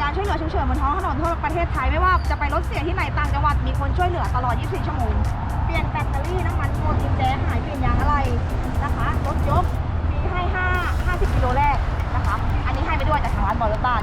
การช่วยเหลือฉุกเฉินบนท้องถนนทั่วประเทศไทยไม่ว่าจะไปรถเสียที่ไหนต่างจังหวัดมีคนช่วยเหลือตลอด 24 ชั่วโมง เปลี่ยนแบตเตอรี่น้ำมันหมดกุญแจหายเปลี่ยนยางอะไรนะคะรถยกมีให้ 5 50กิโลแรกนะคะ อันนี้ให้ไปด้วยจากทางร้านบอลรถบ้าน